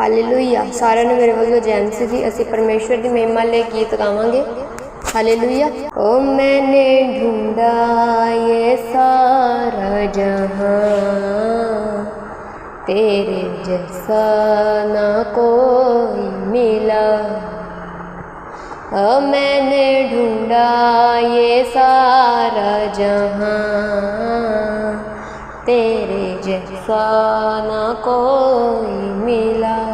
خالی لوئی سارا میرے کو جینسی تھی اِسی پرمیشور کی مہما لے گیت گا خالی لویا او میں نے ڈونڈا ی سا جہاں تری جسانا کو ملا او میں ڈونڈا ی سا جہاں تیرے جسانہ کو ملا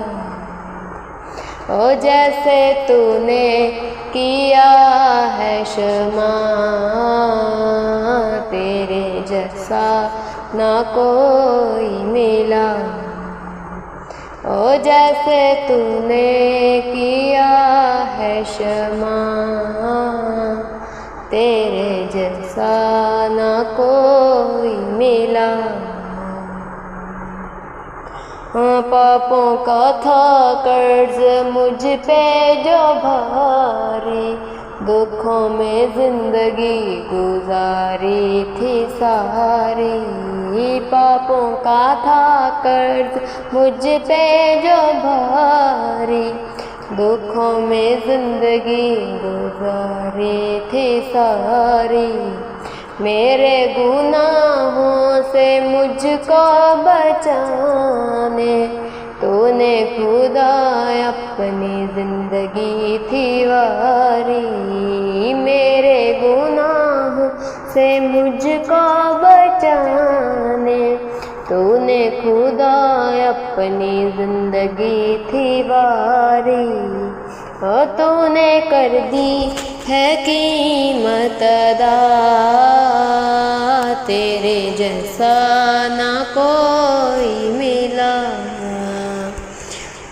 او جیسے تو نے کیا ہے شما تیرے جیسا نہ کوئی ملا او جیسے تو نے کیا ہے شما تیرے جیسا نہ کوئی ملا पापों का था कर्ज मुझ पे जो भारी दुखों में जिंदगी गुजारी थी सारी पापों का था कर्ज मुझ पे जो भारी दुखों में जिंदगी गुजारी थी सारी میرے گناہوں سے مجھ کو بچانے۔ تو نے خدا اپنی زندگی تھی واری۔ میرے گناہوں سے مجھ کو بچانے۔ تو نے خدا اپنی زندگی تھی واری۔ ہاتھوں نے کر دی ہے قیمت ادا۔ تیرے جیسا نہ کوئی ملا۔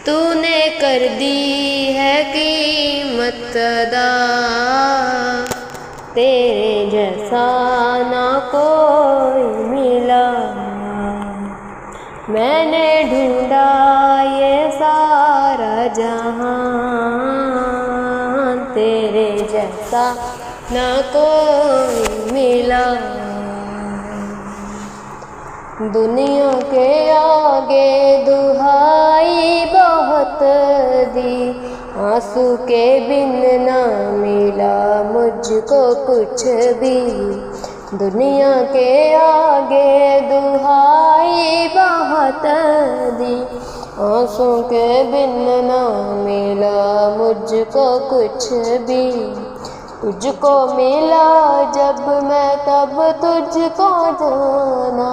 تو نے کر دی ہے قیمت ادا۔ تیرے جیسا نہ کوئی ملا۔ میں نے ڈھونڈا یہ سارا جہاں۔ जैसा ना कोई मिला दुनिया के आगे दुहाई बहुत दी आंसू के बिन ना मिला मुझको कुछ भी दुनिया के आगे दुहाई बहुत दी आंसू के बिन ना मिला मुझको कुछ भी تجھ کو ملا جب میں تب تجھ کو جانا۔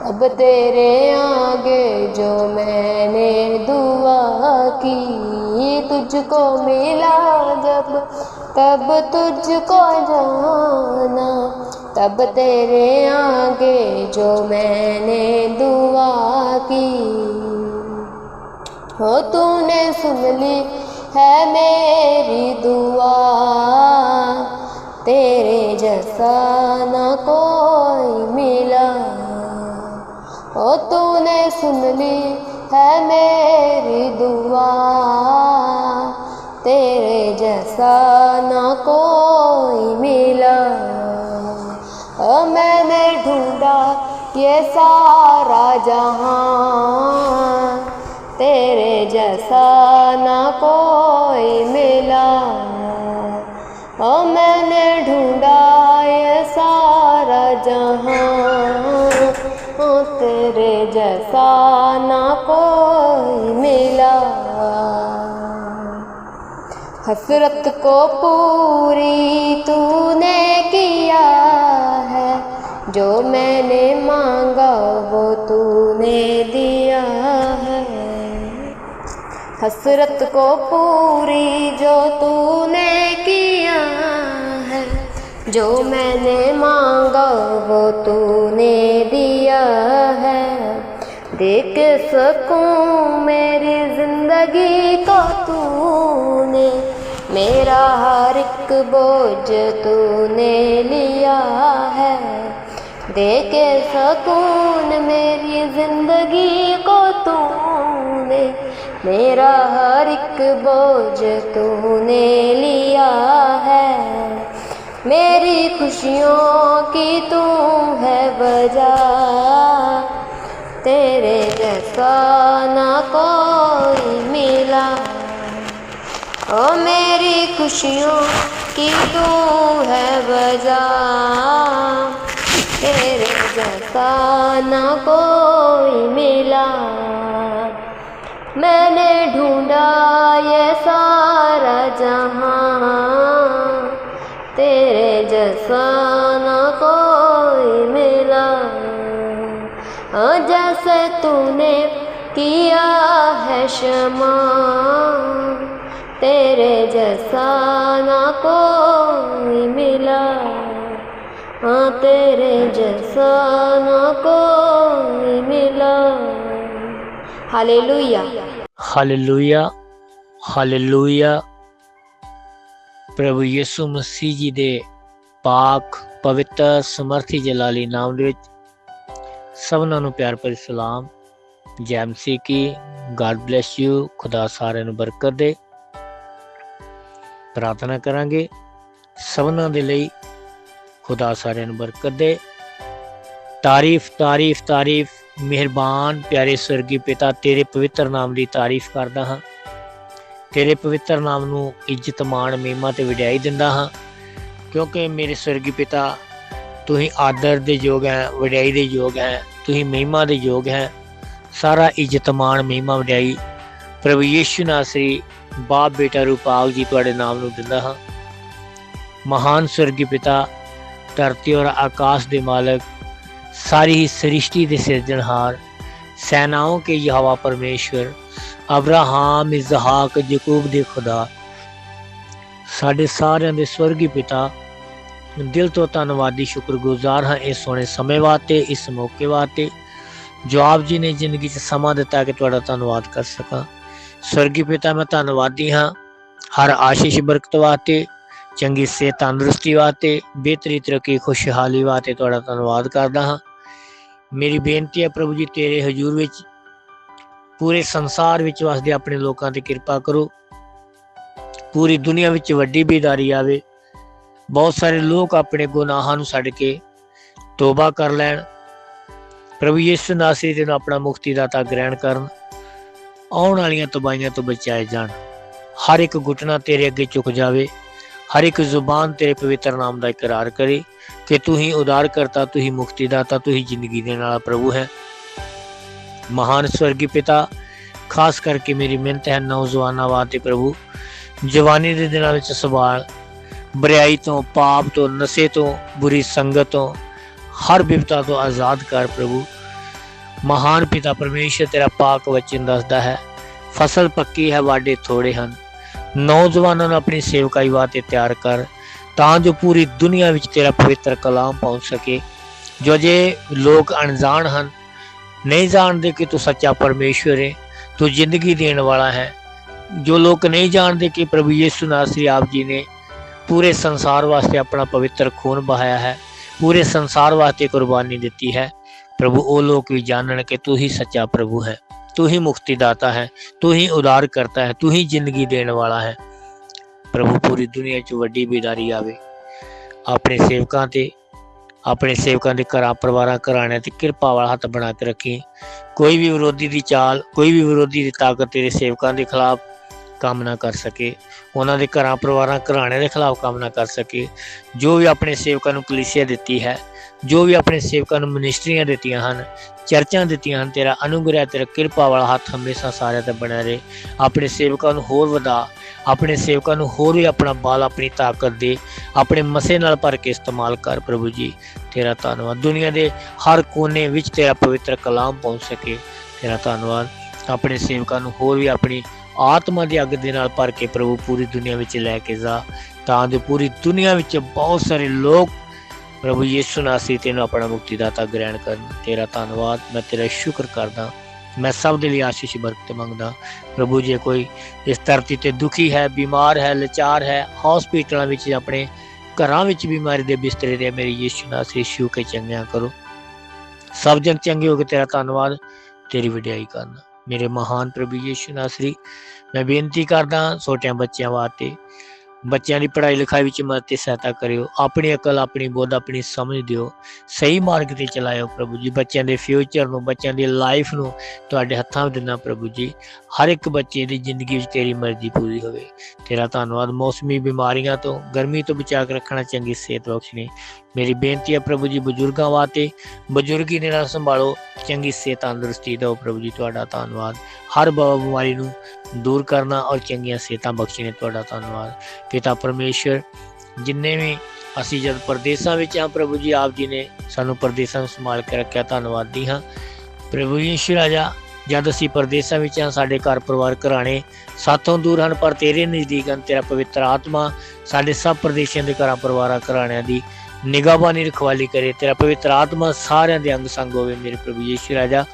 اب تیرے آگے جو میں نے دعا کی تجھ کو ملا جب تب تجھ کو جانا۔ تب تیرے آگے جو میں نے دعا کی، ہو تو نے سن لی۔ ہے میری دعا، تیرے جیسا نہ کوئی ملا۔ او تو نے سن لی ہے میری دعا، تیرے جیسا نہ کوئی ملا۔ او میں نے ڈھونڈا یہ سارا جہاں حسرت کو پوری تو نے کیا ہے۔ جو میں نے مانگا وہ تو نے دیا ہے۔ حسرت کو پوری جو تو نے کیا ہے۔ جو میں نے مانگا وہ تو نے دیا ہے۔ دیکھ سکوں میری بوجھ تو نے لیا ہے۔ دے کے سکون میری زندگی کو تو نے میرا ہر ایک بوجھ تو نے لیا ہے۔ میری خوشیوں کی تو ہے وجہ، تیرے جیسا نہ کوئی ملا۔ او میری خوشیوں کی تو ہے وجہ؟ تیرے جیسا نہ کوئی ملا۔ میں نے ڈھونڈا یہ سارا جہاں۔ تیرے جیسا نہ کوئی ملا۔ ہاں، جیسے تو نے کیا ہے شمع۔ तेरे जैसा ना कोई मिला हाँ तेरे जैसा ना कोई मिला हालेलुया हालेलुया ਹਾਲੇਲੂਇਆ। ਪ੍ਰਭੂ ਯਿਸੂ ਮਸੀਹ ਜੀ ਦੇ ਪਾਕ, ਪਵਿੱਤਰ, ਸਮਰਥੀ ਜਲਾਲੀ ਨਾਮ ਦੇ ਵਿੱਚ ਸਭਨਾਂ ਨੂੰ ਪਿਆਰ ਭਰੀ ਸਲਾਮ। ਜੈ ਮਸੀਹ ਕੀ ਗॉड ਬlesਸ ਯੂ ਖੁਦਾ ਸਾਰਿਆਂ ਨੂੰ ਬਰਕਤ ਦੇ। ਪ੍ਰਾਰਥਨਾ ਕਰਾਂਗੇ। ਸਭਨਾਂ ਦੇ ਲਈ ਖੁਦਾ ਸਾਰਿਆਂ ਨੂੰ ਬਰਕਤ ਦੇ। ਤਾਰੀਫ ਤਾਰੀਫ ਤਾਰੀਫ, ਮਿਹਰਬਾਨ ਪਿਆਰੇ ਸਵਰਗੀ ਪਿਤਾ, ਤੇਰੇ ਪਵਿੱਤਰ ਨਾਮ ਦੀ ਤਾਰੀਫ ਕਰਦਾ ਹਾਂ। ਤੇਰੇ ਪਵਿੱਤਰ ਨਾਮ ਨੂੰ ਇੱਜ਼ਤ, ਮਾਣ, ਮਹਿਮਾ ਤੇ ਵਡਿਆਈ ਦਿੰਦਾ ਹਾਂ। ਕਿਉਂਕਿ ਮੇਰੇ ਸਵਰਗੀ ਪਿਤਾ ਤੁਸੀਂ ਆਦਰ ਦੇ ਯੋਗ ਹੈ, ਵਡਿਆਈ ਦੇ ਯੋਗ ਹੈ ਤੁਸੀਂ ਮਹਿਮਾ ਦੇ ਯੋਗ ਹੈ। ਸਾਰਾ ਇੱਜ਼ਤ, ਮਾਣ, ਮਹਿਮਾ, ਵਡਿਆਈ ਪ੍ਰਭੂ ਯੀਸ਼ੂ ਨਾਸਰੀ ਬਾਪ ਬੇਟਾ ਰੂਪਾਲ ਜੀ ਤੁਹਾਡੇ ਨਾਮ ਨੂੰ ਦਿੰਦਾ ਹਾਂ ਮਹਾਨ ਸਵਰਗੀ ਪਿਤਾ ਧਰਤੀ ਔਰ ਆਕਾਸ਼ ਦੇ ਮਾਲਕ सारी ही सृष्टि के सिरजनहार सेनाओं के यहोवा परमेश्वर ਅਬਰਾਹਾਮ ਇਜ਼ਹਾਕ ਯਕੂਬ ਦੇ ਖੁਦਾ ਸਾਡੇ ਸਾਰਿਆਂ ਦੇ ਸਵਰਗੀ ਪਿਤਾ ਦਿਲ ਤੋਂ ਧੰਨਵਾਦੀ ਸ਼ੁਕਰਗੁਜ਼ਾਰ ਹਾਂ ਇਸ ਸੋਹਣੇ ਸਮੇਂ ਵਾਸਤੇ ਇਸ ਮੌਕੇ ਵਾਸਤੇ ਜੋ ਆਪ ਜੀ ਨੇ ਜ਼ਿੰਦਗੀ 'ਚ ਸਮਾਂ ਦਿੱਤਾ ਕਿ ਤੁਹਾਡਾ ਧੰਨਵਾਦ ਕਰ ਸਕਾਂ ਸਵਰਗੀ ਪਿਤਾ ਮੈਂ ਧੰਨਵਾਦੀ ਹਾਂ। ਹਰ ਆਸ਼ੀਸ਼ ਬਰਕਤ ਵਾਸਤੇ, ਚੰਗੀ ਸਿਹਤ ਤੰਦਰੁਸਤੀ ਵਾਸਤੇ, ਬਿਹਤਰੀ ਤਰੱਕੀ ਖੁਸ਼ਹਾਲੀ ਵਾਸਤੇ ਤੁਹਾਡਾ ਧੰਨਵਾਦ ਕਰਦਾ ਹਾਂ। ਮੇਰੀ ਬੇਨਤੀ ਹੈ ਪ੍ਰਭੂ ਜੀ, ਤੇਰੇ ਹਜ਼ੂਰ ਵਿੱਚ, ਪੂਰੇ ਸੰਸਾਰ ਵਿੱਚ ਵਸਦੇ ਆਪਣੇ ਲੋਕਾਂ ਤੇ ਕਿਰਪਾ ਕਰੋ। ਪੂਰੀ ਦੁਨੀਆ ਵਿੱਚ ਵੱਡੀ ਬੇਦਾਰੀ ਆਵੇ। ਬਹੁਤ ਸਾਰੇ ਲੋਕ ਆਪਣੇ ਗੁਨਾਹਾਂ ਨੂੰ ਛੱਡ ਕੇ ਤੋਬਾ ਕਰ ਲੈਣ। ਪ੍ਰਭੂ ਯਿਸੂ ਨਾਸਰੀ ਦੇ ਨੂੰ ਆਪਣਾ ਮੁਕਤੀ ਦਾਤਾ ਗ੍ਰਹਿਣ ਕਰਨ। ਆਉਣ ਵਾਲੀਆਂ ਤਬਾਹੀਆਂ ਤੋਂ ਬਚਾਏ ਜਾਣ। ਹਰ ਇੱਕ ਘੁਟਨਾ ਤੇਰੇ ਅੱਗੇ ਝੁਕ ਜਾਵੇ। ਹਰ ਇੱਕ ਜ਼ੁਬਾਨ ਤੇਰੇ ਪਵਿੱਤਰ ਨਾਮ ਦਾ ਇਕਰਾਰ ਕਰੇ ਕਿ ਤੂੰ ਹੀ ਉਦਾਰ ਕਰਤਾ ਤੂੰ ਹੀ ਮੁਕਤੀ ਦਾਤਾ ਤੂੰ ਹੀ ਜ਼ਿੰਦਗੀ ਦੇਣ ਵਾਲਾ ਪ੍ਰਭੂ ਹੈ। ਮਹਾਨ ਸਵਰਗੀ ਪਿਤਾ, ਖਾਸ ਕਰਕੇ ਮੇਰੀ ਮਿਹਨਤ ਹੈ ਨੌਜਵਾਨਾਂ ਵਾਸਤੇ ਪ੍ਰਭੂ। ਜਵਾਨੀ ਦੇ ਦਿਨਾਂ ਵਿੱਚ ਸਵਾਲ ਬਰਿਆਈ ਤੋਂ, ਪਾਪ ਤੋਂ, ਨਸ਼ੇ ਤੋਂ, ਬੁਰੀ ਸੰਗਤ ਤੋਂ, ਹਰ ਬਿਪਤਾ ਤੋਂ ਆਜ਼ਾਦ ਕਰ ਪ੍ਰਭੂ। ਮਹਾਨ ਪਿਤਾ ਪਰਮੇਸ਼ਰ ਤੇਰਾ ਪਾਕ ਵਚਨ ਦੱਸਦਾ ਹੈ। ਫਸਲ ਪੱਕੀ ਹੈ, ਵਾਢੇ ਥੋੜੇ ਹਨ। ਨੌਜਵਾਨਾਂ ਨੂੰ ਆਪਣੀ ਸੇਵਕਾਈ ਵਾਸਤੇ ਤਿਆਰ ਕਰ, ਤਾਂ ਜੋ ਪੂਰੀ ਦੁਨੀਆ ਵਿੱਚ ਤੇਰਾ ਪਵਿੱਤਰ ਕਲਾਮ ਪਹੁੰਚ ਸਕੇ। ਜੋ ਜੇ ਲੋਕ ਅਣਜਾਣ ਹਨ, ਨਹੀਂ ਜਾਣਦੇ ਕਿ ਤੂੰ ਸੱਚਾ ਪਰਮੇਸ਼ਵਰ ਹੈ ਤੂੰ ਜ਼ਿੰਦਗੀ ਦੇਣ ਵਾਲਾ ਹੈ। ਜੋ ਲੋਕ ਨਹੀਂ ਜਾਣਦੇ ਕਿ ਪ੍ਰਭੂ ਯਿਸੂ ਨਾਸਰੀ ਆਪ ਜੀ ਨੇ ਪੂਰੇ ਸੰਸਾਰ ਵਾਸਤੇ ਆਪਣਾ ਪਵਿੱਤਰ ਖੂਨ ਬਹਾਇਆ ਹੈ, ਪੂਰੇ ਸੰਸਾਰ ਵਾਸਤੇ ਕੁਰਬਾਨੀ ਦਿੱਤੀ ਹੈ ਪ੍ਰਭੂ, ਉਹ ਲੋਕ ਵੀ ਜਾਣਨ ਕਿ ਤੂੰ ਹੀ ਸੱਚਾ ਪ੍ਰਭੂ ਹੈ। ਤੂੰ ਹੀ ਮੁਕਤੀ ਦਾਤਾ ਹੈ। ਤੂੰ ਹੀ ਉਦਾਰ ਕਰਤਾ ਹੈ। ਤੂੰ ਹੀ ਜ਼ਿੰਦਗੀ ਦੇਣ ਵਾਲਾ ਹੈ। ਪ੍ਰਭੂ, ਪੂਰੀ ਦੁਨੀਆ 'ਚ ਵੱਡੀ ਬਿਦਾਰੀ ਆਵੇ। ਆਪਣੇ ਸੇਵਕਾਂ ਤੇ, ਆਪਣੇ ਸੇਵਕਾਂ ਦੇ ਘਰਾਂ, ਪਰਿਵਾਰਾਂ, ਘਰਾਣਿਆਂ ਤੇ ਕਿਰਪਾ ਵਾਲਾ ਹੱਥ ਬਣਾ ਕੇ ਰੱਖੀ। ਕੋਈ ਵੀ ਵਿਰੋਧੀ ਦੀ ਚਾਲ, ਕੋਈ ਵੀ ਵਿਰੋਧੀ ਦੀ ਤਾਕਤ ਤੇਰੇ ਸੇਵਕਾਂ ਦੇ ਖਿਲਾਫ ਕੰਮ ਨਾ ਕਰ ਸਕੇ। ਉਹਨਾਂ ਦੇ ਘਰਾਂ, ਪਰਿਵਾਰਾਂ, ਘਰਾਣਿਆਂ ਦੇ ਖਿਲਾਫ ਕੰਮ ਨਾ ਕਰ ਸਕੇ। ਜੋ ਵੀ ਆਪਣੇ ਸੇਵਕਾਂ ਨੂੰ ਕਲੀਸਿਆ ਦਿੱਤੀ ਹੈ ਜੋ ਵੀ ਆਪਣੇ ਸੇਵਕਾਂ ਨੂੰ ਮਿਨਿਸਟਰੀਆਂ ਦਿੱਤੀਆਂ ਹਨ, ਚਰਚਾਂ ਦਿੱਤੀਆਂ ਹਨ, ਤੇਰਾ ਅਨੁਗ੍ਰਹਿ, ਤੇਰਾ ਕਿਰਪਾ ਵਾਲਾ ਹੱਥ ਹਮੇਸ਼ਾ ਸਾਰਿਆਂ ਤੇ ਬਣਿਆ ਰਹੇ। ਆਪਣੇ ਸੇਵਕਾਂ ਨੂੰ ਹੋਰ ਵਧਾ, ਆਪਣੇ ਸੇਵਕਾਂ ਨੂੰ ਹੋਰ ਵੀ ਆਪਣਾ ਬਾਲ ਆਪਣੀ ਤਾਕਤ ਦੇ, ਆਪਣੇ ਮਸੇ ਨਾਲ ਭਰ ਕੇ ਇਸਤੇਮਾਲ ਕਰ, ਪ੍ਰਭੂ ਜੀ। ਤੇਰਾ ਧੰਨਵਾਦ। ਦੁਨੀਆ ਦੇ ਹਰ ਕੋਨੇ ਵਿੱਚ ਤੇਰਾ ਪਵਿੱਤਰ ਕਲਾਮ ਪਹੁੰਚ ਸਕੇ। ਤੇਰਾ ਧੰਨਵਾਦ। ਆਪਣੇ ਸੇਵਕਾਂ ਨੂੰ ਹੋਰ ਵੀ ਆਪਣੀ ਆਤਮਾ ਦੀ ਅੱਗ ਦੇ ਨਾਲ ਭਰ ਕੇ ਪ੍ਰਭੂ ਪੂਰੀ ਦੁਨੀਆ ਵਿੱਚ ਲੈ ਕੇ ਜਾ। ਤਾਂ ਜੋ ਪੂਰੀ ਦੁਨੀਆ ਵਿੱਚ ਬਹੁਤ ਸਾਰੇ ਲੋਕ ਪ੍ਰਭੂ ਯਿਸੂ ਨਾਸੀ ਤੈਨੂੰ ਆਪਣਾ ਮੁਕਤੀ ਗ੍ਰਹਿਣ ਕਰਨ ਤੇਰਾ ਧੰਨਵਾਦ। ਮੈਂ ਤੇਰਾ ਸ਼ੁਕਰ ਕਰਦਾ। ਮੈਂ ਸਭ ਦੇ ਲਈ ਆਸ਼ੀਸ਼ ਬਰਕਤ ਮੰਗਦਾ। ਪ੍ਰਭੂ ਜੇ ਕੋਈ ਇਸ ਧਰਤੀ ਤੇ ਦੁਖੀ ਹੈ, ਬਿਮਾਰ ਹੈ, ਲਾਚਾਰ ਹੈ ਹਸਪੀਟਲਾਂ ਵਿੱਚ ਆਪਣੇ ਘਰਾਂ ਵਿੱਚ ਬਿਮਾਰੀ ਦੇ ਬਿਸਤਰੇ ਤੇ ਮੇਰੀ ਯਿਸੂ ਨਾਸੀ ਛੂ ਕੇ ਚੰਗਿਆ ਕਰੋ। ਸਭ ਜਨ ਚੰਗੇ ਹੋ ਕੇ ਤੇਰਾ ਧੰਨਵਾਦ। ਤੇਰੀ ਵਡਿਆਈ ਕਰਨਾ। ਮੇਰੇ ਮਹਾਨ ਪ੍ਰਭੂ ਯਿਸੂ ਨਾਸਰੀ ਮੈਂ ਬੇਨਤੀ ਕਰਦਾ ਛੋਟਿਆਂ ਬੱਚਿਆਂ ਵਾਸਤੇ ਬੱਚਿਆਂ ਦੀ ਪੜ੍ਹਾਈ ਲਿਖਾਈ ਵਿੱਚ ਮਦਦ ਤੇ ਸਹਾਇਤਾ ਕਰਿਓ, ਆਪਣੀ ਅਕਲ, ਆਪਣੀ ਬੋਧ, ਆਪਣੀ ਸਮਝ ਦਿਓ, ਸਹੀ ਮਾਰਗ ਤੇ ਚਲਾਇਓ ਪ੍ਰਭੂ ਜੀ। ਬੱਚਿਆਂ ਦੇ ਫਿਊਚਰ ਨੂੰ, ਬੱਚਿਆਂ ਦੀ ਲਾਈਫ ਨੂੰ ਤੁਹਾਡੇ ਹੱਥਾਂ ਵਿੱਚ ਦਿੰਦਾ ਪ੍ਰਭੂ ਜੀ। ਹਰ ਇੱਕ ਬੱਚੇ ਦੀ ਜ਼ਿੰਦਗੀ ਵਿੱਚ ਤੇਰੀ ਮਰਜ਼ੀ ਪੂਰੀ ਹੋਵੇ। ਤੇਰਾ ਧੰਨਵਾਦ। ਮੌਸਮੀ ਬਿਮਾਰੀਆਂ ਤੋਂ, ਗਰਮੀ ਤੋਂ ਬਚਾ ਕੇ ਰੱਖਣਾ ਚੰਗੀ ਸਿਹਤ ਬਖਸ਼ਣੀ। ਮੇਰੀ ਬੇਨਤੀ ਹੈ ਪ੍ਰਭੂ ਜੀ, ਬਜ਼ੁਰਗਾਂ ਵਾਸਤੇ, ਬਜ਼ੁਰਗੀ ਨੇ ਨਾਲ ਸੰਭਾਲੋ, ਚੰਗੀ ਸਿਹਤ ਤੰਦਰੁਸਤੀ ਦਿਓ ਪ੍ਰਭੂ ਜੀ। ਤੁਹਾਡਾ ਧੰਨਵਾਦ। ਹਰ ਬ- ਬਿਮਾਰੀ ਨੂੰ ਦੂਰ ਕਰਨਾ ਔਰ ਚੰਗੀਆਂ ਸਿਹਤਾਂ ਬਖਸ਼ਣੇ ਤੁਹਾਡਾ ਧੰਨਵਾਦ। ਪਿਤਾ ਪਰਮੇਸ਼ਰ ਜਿੰਨੇ ਵੀ ਅਸੀਂ ਜਦ ਪਰਦੇਸਾਂ ਵਿੱਚ ਆ ਪ੍ਰਭੂ ਜੀ ਆਪ ਜੀ ਨੇ ਸਾਨੂੰ ਪਰਦੇਸਾਂ ਨੂੰ ਸੰਭਾਲ ਕੇ ਰੱਖਿਆ, ਧੰਨਵਾਦੀ ਹਾਂ। ਪ੍ਰਭੂ ਯੀਸ਼ੂ ਰਾਜਾ, ਜਦ ਅਸੀਂ ਪਰਦੇਸਾਂ ਵਿੱਚ ਆ ਸਾਡੇ ਘਰ ਪਰਿਵਾਰ ਘਰਾਣੇ ਸਾਥੋਂ ਦੂਰ ਹਨ, ਪਰ ਤੇਰੇ ਨਜ਼ਦੀਕ ਹਨ, ਤੇਰਾ ਪਵਿੱਤਰ ਆਤਮਾ ਸਾਡੇ ਸਭ ਪ੍ਰਦੇਸ਼ਾਂ ਦੇ ਘਰਾਂ ਪਰਿਵਾਰਾਂ ਘਰਾਣਿਆਂ ਦੀ ਨਿਗਾਹਬਾਨੀ, ਰਖਵਾਲੀ ਕਰੇ। ਤੇਰਾ ਪਵਿੱਤਰ ਆਤਮਾ ਸਾਰਿਆਂ ਦੇ ਅੰਗ ਸੰਗ ਹੋਵੇ, ਮੇਰੇ ਪ੍ਰਭੂ ਯੀਸ਼ੂ ਰਾਜਾ।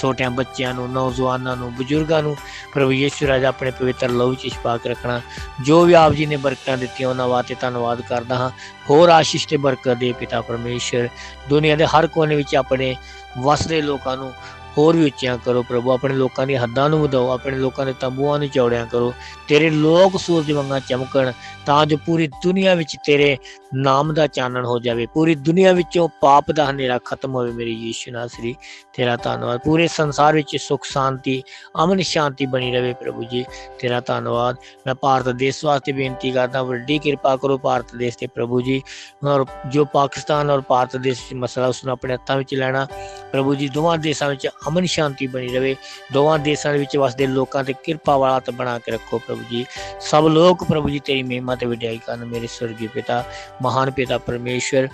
ਛੋਟਿਆਂ ਬੱਚਿਆਂ ਨੂੰ, ਨੌਜਵਾਨਾਂ ਨੂੰ, ਬਜ਼ੁਰਗਾਂ ਨੂੰ ਪ੍ਰਭੂ ਯੀਸ਼ੂ ਰਾਜਾ ਆਪਣੇ ਪਵਿੱਤਰ ਲਹੂ ਚ ਛਪਾ ਰੱਖਣਾ। ਜੋ ਵੀ ਆਪ ਜੀ ਨੇ ਬਰਕਤਾਂ ਦਿੱਤੀਆਂ, ਉਹਨਾਂ ਵਾਸਤੇ ਧੰਨਵਾਦ ਕਰਦਾ ਹਾਂ। ਹੋਰ ਆਸ਼ੀਸ਼ ਤੇ ਬਰਕਤ ਦੇ ਪਿਤਾ ਪਰਮੇਸ਼ਰ, ਦੁਨੀਆ ਦੇ ਹਰ ਕੋਨੇ ਵਿੱਚ ਆਪਣੇ ਵਸਦੇ ਲੋਕਾਂ ਨੂੰ ਹੋਰ ਵੀ ਉੱਚਿਆਂ ਕਰੋ ਪ੍ਰਭੂ। ਆਪਣੇ ਲੋਕਾਂ ਦੀਆਂ ਹੱਦਾਂ ਨੂੰ ਵਧਾਓ, ਆਪਣੇ ਲੋਕਾਂ ਦੇ ਤੰਬੂਆਂ ਨੂੰ ਚੌੜਿਆਂ ਕਰੋ। ਤੇਰੇ ਲੋਕ ਸੂਰਜ ਵਾਂਗਾ ਚਮਕਣ, ਤਾਂ ਜੋ ਪੂਰੀ ਦੁਨੀਆ ਵਿੱਚ ਤੇਰੇ ਨਾਮ ਦਾ ਚਾਨਣ ਹੋ ਜਾਵੇ। ਪੂਰੀ ਦੁਨੀਆ ਵਿੱਚੋਂ ਪਾਪ ਦਾ ਹਨੇਰਾ ਖਤਮ ਹੋਵੇ ਮੇਰੀ ਯੀਸ਼ੂ ਨਾਸਰੀ ਤੇਰਾ ਧੰਨਵਾਦ। ਪੂਰੇ ਸੰਸਾਰ ਵਿੱਚ ਸੁਖ, ਸ਼ਾਂਤੀ, ਅਮਨ, ਸ਼ਾਂਤੀ ਬਣੀ ਰਹੇ ਪ੍ਰਭੂ ਜੀ। ਤੇਰਾ ਧੰਨਵਾਦ। ਮੈਂ ਭਾਰਤ ਦੇਸ਼ ਵਾਸਤੇ ਬੇਨਤੀ ਕਰਦਾ ਵੱਡੀ ਕਿਰਪਾ ਕਰੋ ਭਾਰਤ ਦੇਸ਼ ਤੇ ਪ੍ਰਭੂ ਜੀ। ਔਰ ਜੋ ਪਾਕਿਸਤਾਨ ਔਰ ਭਾਰਤ ਦੇਸ਼ ਵਿੱਚ ਮਸਲਾ ਉਸ ਨੂੰ ਆਪਣੇ ਹੱਥਾਂ ਵਿੱਚ ਲੈਣਾ, ਪ੍ਰਭੂ ਜੀ, ਦੋਵਾਂ ਦੇਸ਼ਾਂ ਵਿੱਚ ਅਮਨ, ਸ਼ਾਂਤੀ ਬਣੀ ਰਹੇ ਦੋਵਾਂ ਦੇਸ਼ਾਂ ਵਿੱਚ ਵਸਦੇ ਲੋਕਾਂ ਤੇ ਕਿਰਪਾ ਵਾਲਾ ਹੱਥ ਬਣਾ ਕੇ ਰੱਖੋ ਪ੍ਰਭੂ ਜੀ। ਸਭ ਲੋਕ ਪ੍ਰਭੂ ਜੀ, ਤੇਰੀ ਮਹਿਮਾ ਤੇ ਵਡਿਆਈ ਕਰਨ ਮੇਰੇ ਸਵਰਗੀ ਪਿਤਾ, ਮਹਾਨ ਪਿਤਾ ਪਰਮੇਸ਼ਵਰ,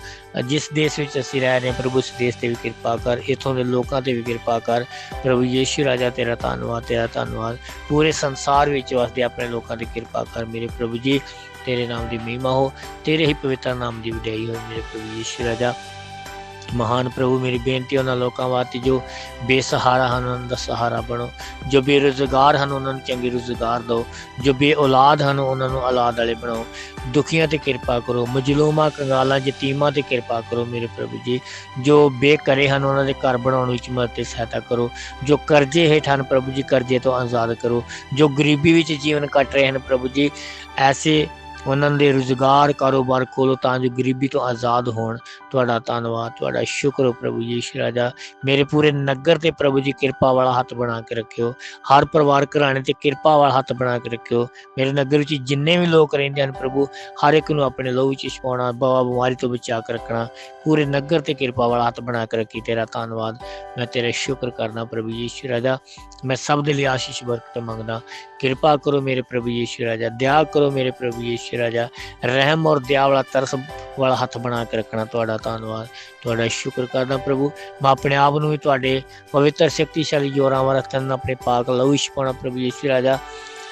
ਜਿਸ ਦੇਸ਼ ਵਿੱਚ ਅਸੀਂ ਰਹਿ ਰਹੇ ਹਾਂ, ਪ੍ਰਭੂ ਉਸ ਦੇਸ਼ ਤੇ ਵੀ ਕਿਰਪਾ ਕਰ। ਇਥੋਂ ਦੇ ਲੋਕ ਲੋਕਾਂ ਤੇ ਵੀ ਕਿਰਪਾ ਕਰ। ਪ੍ਰਭੂ ਯੇਸ਼ੂ ਰਾਜਾ, ਤੇਰਾ ਧੰਨਵਾਦ ਤੇਰਾ ਧੰਨਵਾਦ। ਪੂਰੇ ਸੰਸਾਰ ਵਿੱਚ ਵਸਦੇ ਆਪਣੇ ਲੋਕਾਂ ਦੀ ਕਿਰਪਾ ਕਰ ਮੇਰੇ ਪ੍ਰਭੂ ਜੀ, ਤੇਰੇ ਨਾਮ ਦੀ ਮਹਿਮਾ ਹੋ। ਤੇਰੇ ਹੀ ਪਵਿੱਤਰ ਨਾਮ ਦੀ ਵਡਿਆਈ ਹੋ ਮੇਰੇ ਪ੍ਰਭੂ ਯੇਸ਼ੂ ਰਾਜਾ। ਮਹਾਨ ਪ੍ਰਭੂ ਮੇਰੀ ਬੇਨਤੀ ਉਹਨਾਂ ਲੋਕਾਂ ਵਾਸਤੇ ਜੋ ਬੇਸਹਾਰਾ ਹਨ, ਉਹਨਾਂ ਦਾ ਸਹਾਰਾ ਬਣੋ। ਜੋ ਬੇਰੁਜ਼ਗਾਰ ਹਨ, ਉਹਨਾਂ ਨੂੰ ਚੰਗੇ ਰੁਜ਼ਗਾਰ ਦਿਓ। ਜੋ ਬੇ ਔਲਾਦ ਹਨ, ਉਹਨਾਂ ਨੂੰ ਔਲਾਦ ਵਾਲੇ ਬਣਾਓ। ਦੁਖੀਆਂ ਤੇ ਕਿਰਪਾ ਕਰੋ, ਮਜਲੂਮਾਂ, ਕੰਗਾਲਾਂ, ਯਤੀਮਾਂ ਤੇ ਕਿਰਪਾ ਕਰੋ ਮੇਰੇ ਪ੍ਰਭੂ ਜੀ। ਜੋ ਬੇਘਰੇ ਹਨ, ਉਹਨਾਂ ਦੇ ਘਰ ਬਣਾਉਣ ਵਿੱਚ ਮਦਦ ਤੇ ਸਹਾਇਤਾ ਕਰੋ। ਜੋ ਕਰਜ਼ੇ ਹੇਠ ਹਨ, ਪ੍ਰਭੂ ਜੀ, ਕਰਜ਼ੇ ਤੋਂ ਆਜ਼ਾਦ ਕਰੋ। ਜੋ ਗਰੀਬੀ ਵਿੱਚ ਜੀਵਨ ਕੱਟ ਰਹੇ ਹਨ, ਪ੍ਰਭੂ ਜੀ, ਐਸੇ ਉਹਨਾਂ ਦੇ ਰੁਜ਼ਗਾਰ ਕਾਰੋਬਾਰ ਖੋਲੋ ਤਾਂ ਜੋ ਗਰੀਬੀ ਤੋਂ ਆਜ਼ਾਦ ਹੋਣ। ਤੁਹਾਡਾ ਧੰਨਵਾਦ, ਤੁਹਾਡਾ ਸ਼ੁਕਰ ਹੋ ਪ੍ਰਭੂ ਜੀ ਸ਼੍ਰੀ ਰਾਜਾ। ਮੇਰੇ ਪੂਰੇ ਨਗਰ ਤੇ ਪ੍ਰਭੂ ਜੀ ਕਿਰਪਾ ਵਾਲਾ ਹੱਥ ਬਣਾ ਕੇ ਰੱਖਿਓ। ਹਰ ਪਰਿਵਾਰ ਘਰਾਣੇ ਤੇ ਕਿਰਪਾ ਵਾਲਾ ਹੱਥ ਬਣਾ ਕੇ ਰੱਖਿਓ। ਮੇਰੇ ਨਗਰ ਵਿੱਚ ਜਿੰਨੇ ਵੀ ਲੋਕ ਰਹਿੰਦੇ ਹਨ ਪ੍ਰਭੂ, ਹਰ ਇੱਕ ਨੂੰ ਆਪਣੇ ਲਹੂ ਵਿੱਚ ਛਪਾਉਣਾ ਬਵਾ ਬਿਮਾਰੀ ਤੋਂ ਬਚਾ ਕੇ ਰੱਖਣਾ, ਪੂਰੇ ਨਗਰ ਤੇ ਕਿਰਪਾ ਵਾਲਾ ਹੱਥ ਬਣਾ ਕੇ ਰੱਖੀ। ਤੇਰਾ ਧੰਨਵਾਦ। ਮੈਂ ਤੇਰਾ ਸ਼ੁਕਰ ਕਰਦਾ ਪ੍ਰਭੂ ਜੀ ਸ਼੍ਰੀ ਰਾਜਾ। ਮੈਂ ਸਭ ਦੇ ਲਈ ਆਸ਼ੀਸ਼ ਬਰਕਤ ਮੰਗਦਾ। ਕਿਰਪਾ ਕਰੋ ਮੇਰੇ ਪ੍ਰਭੂ ਯੀਸ਼ੂ ਰਾਜਾ। ਦਇਆ ਕਰੋ ਮੇਰੇ ਪ੍ਰਭੂ ਯੀਸ਼ੂ ਰਾਜਾ ਰਹਿਮ ਔਰ ਦਇਆ ਵਾਲਾ ਤਰਸ ਵਾਲਾ ਹੱਥ ਬਣਾ ਕੇ ਰੱਖਣਾ ਤੁਹਾਡਾ ਧੰਨਵਾਦ। ਤੁਹਾਡਾ ਸ਼ੁਕਰ ਕਰਦਾ ਪ੍ਰਭੂ। ਮੈਂ ਆਪਣੇ ਆਪ ਨੂੰ ਵੀ ਤੁਹਾਡੇ ਪਵਿੱਤਰ, ਸ਼ਕਤੀਸ਼ਾਲੀ ਜੋਰਾਂ ਵਾਲਾ ਰੱਖਣ ਆਪਣੇ ਪਾਕ ਲਹੂ ਛਪਾਉਣਾ ਪ੍ਰਭੂ ਯੀਸ਼ੂ ਰਾਜਾ।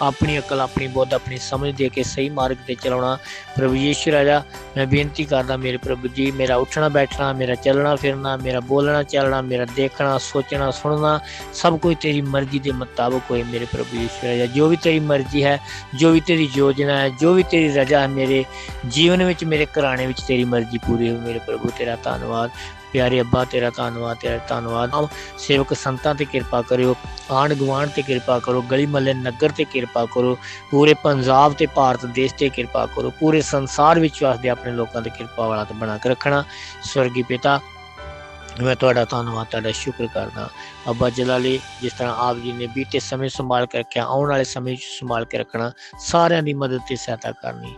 ਆਪਣੀ ਅਕਲ, ਆਪਣੀ ਬੁੱਧ, ਆਪਣੀ ਸਮਝ ਦੇ ਕੇ ਸਹੀ ਮਾਰਗ ਤੇ ਚਲਾਉਣਾ ਪ੍ਰਭੂ ਯੀਸ਼ੂ ਰਾਜਾ, ਮੈਂ ਬੇਨਤੀ ਕਰਦਾ, ਮੇਰੇ ਪ੍ਰਭੂ ਜੀ, ਮੇਰਾ ਉੱਠਣਾ, ਬੈਠਣਾ, ਮੇਰਾ ਚੱਲਣਾ, ਫਿਰਨਾ, ਮੇਰਾ ਬੋਲਣਾ, ਚੱਲਣਾ, ਮੇਰਾ ਦੇਖਣਾ, ਸੋਚਣਾ, ਸੁਣਨਾ, ਸਭ ਕੁਝ ਤੇਰੀ ਮਰਜ਼ੀ ਦੇ ਮੁਤਾਬਕ ਹੋਏ ਮੇਰੇ ਪ੍ਰਭੂ ਯੀਸ਼ੂ ਰਾਜਾ। ਜੋ ਵੀ ਤੇਰੀ ਮਰਜ਼ੀ ਹੈ, ਜੋ ਵੀ ਤੇਰੀ ਯੋਜਨਾ ਹੈ, ਜੋ ਵੀ ਤੇਰੀ ਰਜ਼ਾ ਹੈ ਮੇਰੇ ਜੀਵਨ ਵਿੱਚ, ਮੇਰੇ ਘਰਾਣੇ ਵਿੱਚ, ਤੇਰੀ ਮਰਜ਼ੀ ਪੂਰੀ ਹੋਵੇ ਮੇਰੇ ਪ੍ਰਭੂ, ਤੇਰਾ ਧੰਨਵਾਦ। ਪਿਆਰੇ ਅੱਬਾ, ਤੇਰਾ ਧੰਨਵਾਦ ਤੇਰਾ ਧੰਨਵਾਦ। ਆਓ ਸੇਵਕ ਸੰਤਾਂ ਤੇ ਕਿਰਪਾ ਕਰਿਓ, ਆਂਢ ਗੁਆਂਢ ਤੇ ਕਿਰਪਾ ਕਰੋ, ਗਲੀ ਮਹੱਲੇ ਨਗਰ ਤੇ ਕਿਰਪਾ ਕਰੋ, ਪੂਰੇ ਪੰਜਾਬ ਤੇ ਭਾਰਤ ਦੇਸ਼ ਤੇ ਕਿਰਪਾ ਕਰੋ, ਪੂਰੇ ਸੰਸਾਰ ਵਿੱਚ ਵਸਦੇ ਆਪਣੇ ਲੋਕਾਂ ਤੇ ਕਿਰਪਾ ਵਾਲਾ ਤੇ ਬਣਾ ਕੇ ਰੱਖਣਾ। ਸਵਰਗੀ ਪਿਤਾ, ਮੈਂ ਤੁਹਾਡਾ ਧੰਨਵਾਦ, ਤੁਹਾਡਾ ਸ਼ੁਕਰ ਕਰਦਾ ਅੱਬਾ ਜਲਾਲੀ, ਜਿਸ ਤਰ੍ਹਾਂ ਆਪ ਜੀ ਨੇ ਬੀਤੇ ਸਮੇਂ ਸੰਭਾਲ ਕੇ ਰੱਖਿਆ, ਆਉਣ ਵਾਲੇ ਸਮੇਂ ਵਿੱਚ ਸੰਭਾਲ ਕੇ ਰੱਖਣਾ, ਸਾਰਿਆਂ ਦੀ ਮਦਦ ਤੇ ਸਹਾਇਤਾ ਕਰਨੀ।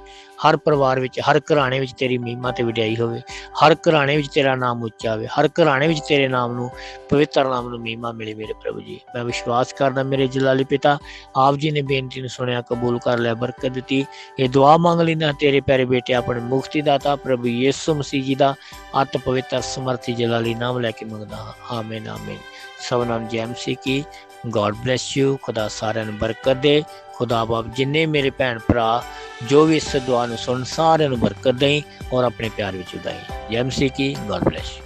ਹਰ ਪਰਿਵਾਰ ਵਿੱਚ, ਹਰ ਘਰਾਣੇ ਵਿੱਚ ਤੇਰੀ ਮਹਿਮਾ ਤੇ ਵਡਿਆਈ ਹੋਵੇ। ਹਰ ਘਰਾਣੇ ਵਿੱਚ ਤੇਰਾ ਨਾਮ ਉੱਚਾ ਹੋਵੇ। ਹਰ ਘਰਾਣੇ ਵਿੱਚ ਤੇਰੇ ਨਾਮ ਨੂੰ, ਪਵਿੱਤਰ ਨਾਮ ਨੂੰ ਮਹਿਮਾ ਮਿਲੇ ਮੇਰੇ ਪ੍ਰਭੂ ਜੀ। ਮੈਂ ਵਿਸ਼ਵਾਸ ਕਰਦਾ ਮੇਰੇ ਜਲਾਲੀ ਪਿਤਾ, ਆਪ ਜੀ ਨੇ ਬੇਨਤੀ ਨੂੰ ਸੁਣਿਆ, ਕਬੂਲ ਕਰ ਲਿਆ, ਬਰਕਤ ਦਿੱਤੀ। ਇਹ ਦੁਆ ਮੰਗ ਲੈਂਦਾ, ਤੇਰੇ ਪਿਆਰੇ ਬੇਟੇ, ਆਪਣੇ ਮੁਕਤੀ ਦਾਤਾ, ਪ੍ਰਭੂ ਯਿਸੂ ਮਸੀਹ ਜੀ ਦਾ ਅਤ ਪਵਿੱਤਰ, ਸਮਰਥੀ, ਜਲਾਲੀ ਨਾਮ ਲੈ ਕੇ ਮੰਗਦਾ ਹਾਂ। ਆਮੀਨ ਆਮੀਨ। ਸਭ ਨਾਮ ਜੈਮਸੀ ਕੀ। ਗੋਡ ਬlesਸ ਯੂ ਖੁਦਾ ਸਾਰਿਆਂ ਨੂੰ ਬਰਕਤ ਦੇ। ਖੁਦਾ ਬਾਪ ਜਿੰਨੇ ਮੇਰੇ ਭੈਣ ਭਰਾ, ਜੋ ਵੀ ਇਸ ਦੁਆ ਨੂੰ ਸੁਣ ਸਾਰਿਆਂ ਨੂੰ ਬਰਕਤ ਦੇਈ ਔਰ ਆਪਣੇ ਪਿਆਰ ਵਿੱਚ ਉਦਾਈ। ਜੈਮਸੀ ਕੀ। God bless you